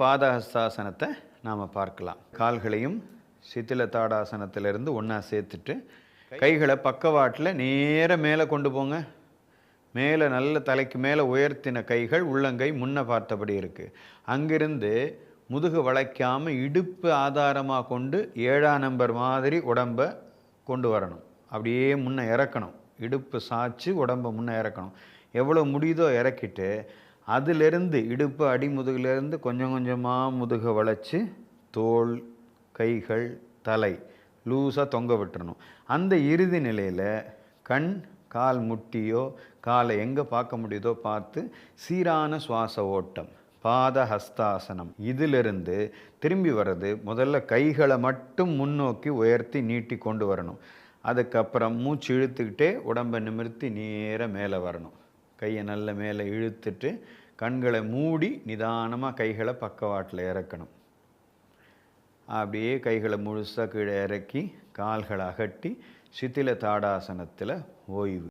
பாதஹஸ்தாசனத்தை நாம் பார்க்கலாம். கால்களையும் சித்தில தாடாசனத்திலிருந்து ஒன்றா சேர்த்துட்டு கைகளை பக்கவாட்டில் நேர மேலே கொண்டு போங்க. மேலே நல்ல தலைக்கு மேலே உயர்த்தின கைகள் உள்ளங்கை முன்ன பார்த்தபடி இருக்குது அங்கிருந்து முதுகு வளைக்காமல் இடுப்பு ஆதாரமாக கொண்டு ஏழாம் நம்பர் மாதிரி உடம்பை கொண்டு வரணும். அப்படியே முன்ன இறக்கணும். இடுப்பு சாய்ச்சி உடம்பை முன்ன இறக்கணும். எவ்வளோ முடியுதோ இறக்கிட்டு அதிலிருந்து இடுப்பு அடிமுதுகிலிருந்து கொஞ்சம் கொஞ்சமாக முதுகை வளைச்சி தோல் கைகள் தலை லூஸாக தொங்க விட்டுறணும். அந்த இறுதி நிலையில் கண் கால் முட்டியோ காலை எங்கே பார்க்க முடியுதோ பார்த்து சீரான சுவாச ஓட்டம் பாத ஹஸ்தாசனம். இதிலிருந்து திரும்பி வர்றது முதல்ல கைகளை மட்டும் முன்னோக்கி உயர்த்தி நீட்டி கொண்டு வரணும். அதுக்கப்புறம் மூச்சு இழுத்துக்கிட்டே உடம்பை நிமிர்த்தி நேராக மேலே வரணும். கையை நல்ல மேலே இழுத்துட்டு கண்களை மூடி நிதானமாக கைகளை பக்கவாட்டில் இறக்கணும். அப்படியே கைகளை முழுசாக கீழே இறக்கி கால்களை அகட்டி சித்தில தாடாசனத்தில் ஓய்வு.